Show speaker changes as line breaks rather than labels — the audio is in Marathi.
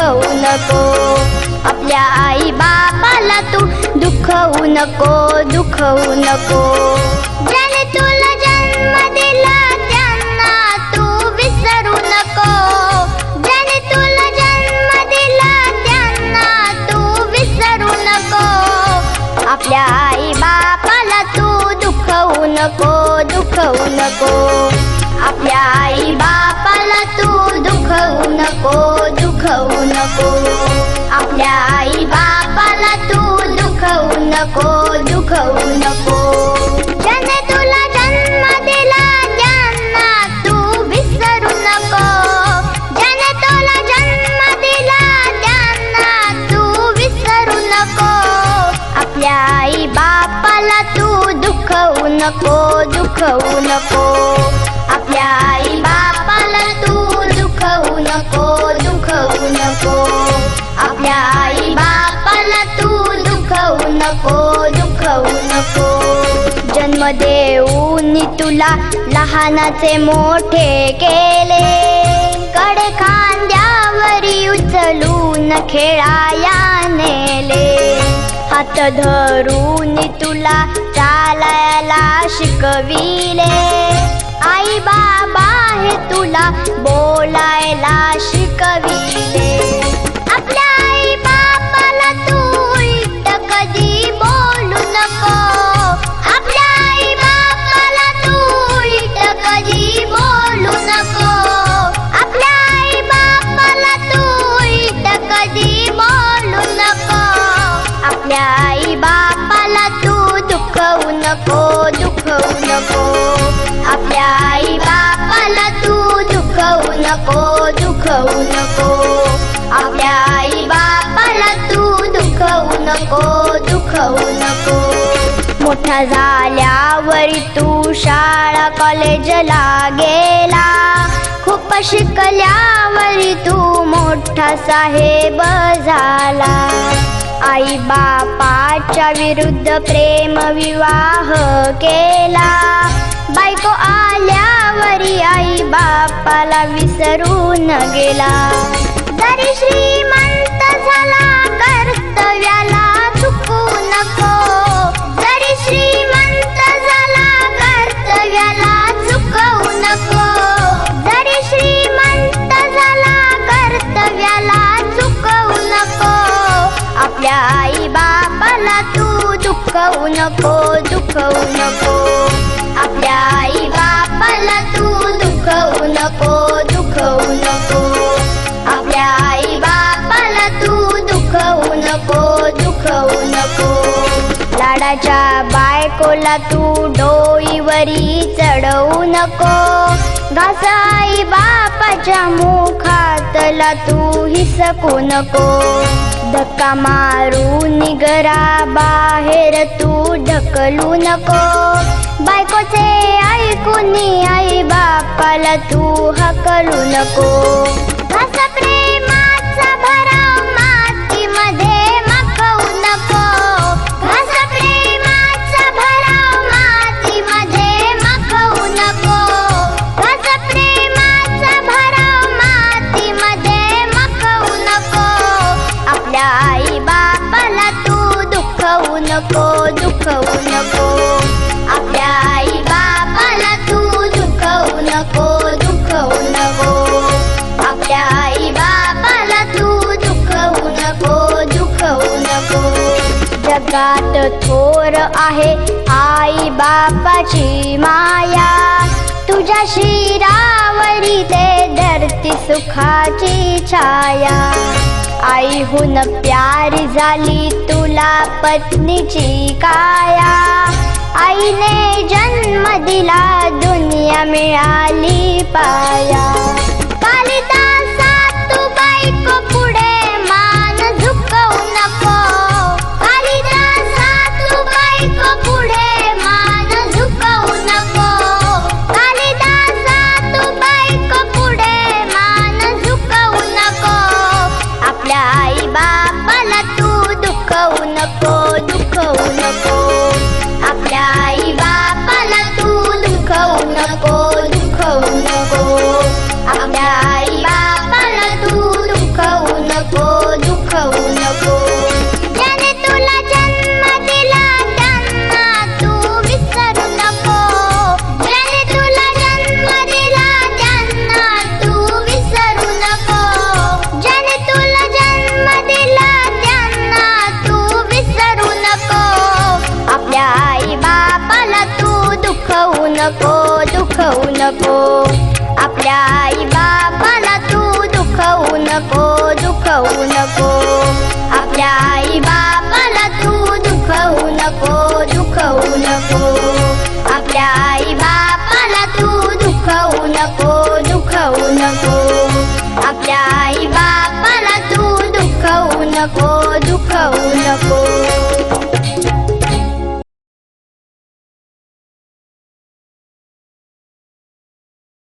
दुखवू नको. आपल्या आई बापाला तू दुखवू नको दुखवू नको. ज्याने तुला जन्म दिला त्यांना तू विसरू नको. ज्याने तुला जन्म दिला त्यांना तू विसरू नको. आपल्या आई बापाला तू दुखवू नको दुखवू नको. आपल्या आई बापाला तू दुखवू नको दुखवू नको. आपल्या आई बापाला तू दुखवू नको दुखवू नको. तू विसरू नको. तू नको. आपल्या आई बापाला तू दुखवू नको दुखवू नको. आपल्या आई बापाला तू दुखवू नको दुखवू नको. आपल्या आई बापाला तू दुखवू नको दुखवू नको. जन्म देऊन तुला लहानाचे मोठे केले. कडे खांद्यावरी उचलून खेळाया नेले. हात धरून तुला चालायला शिकविले. बाबा हे तुला बोलायला शिकविले आपल्या आई बापाला तू उलट कधी बोलू नको. आपल्या आई बापाला तू उलट कधी बोलू नको. आपल्या आई बापाला तू उलट कधी बोलू नको. आपल्या आई बापाला तू दुखवू नको दुखवू नको. आपल्या नको दुखवू नको. आपल्या आई बापाला तू दुखवू नको दुखवू नको. मोठा झाल्यावर तू शाळा कॉलेजला गेला. खूप शिकल्यावर तू मोठा साहेब झाला. आई बापाच्या विरुद्ध प्रेम विवाह केला. बापाला विसरून गेला. जरी श्रीमंत झाला कर्तव्याला चुकू नको. जरी श्रीमंत झाला कर्तव्याला चुकवू नको. जरी श्रीमंत झाला कर्तव्याला चुकवू नको. आपल्या आई बापाला तू दुखवू नको दुखवू नको. लाडाच्या बायकोला तू डोईवरी चढवू नको. घासाई बापाच्या मुखातला तू हिसकू नको. धक्का मारून निगरा बाहेर तू ढकलू नको. बायकोचे ऐकून आई बापाला तू हकलू नको. जगात थोर आहे आई बापाची माया. तुझ्या शिरावरी ते धरती सुखाची छाया. आईहून प्यारी झाली तुला पत्नीची काया. आईने जन्म दिला दुनिया मिळाली पाया. दुखवू नको. आपल्या आई बापाला तू दुखवू नको दुखवू नको. आपल्या आई बापाला तू दुखवू नको दुखवू नको. आपल्या आई बापाला तू दुखवू नको दुखवू नको. आपल्या आई बापाला तू दुखवू नको दुखवू नको.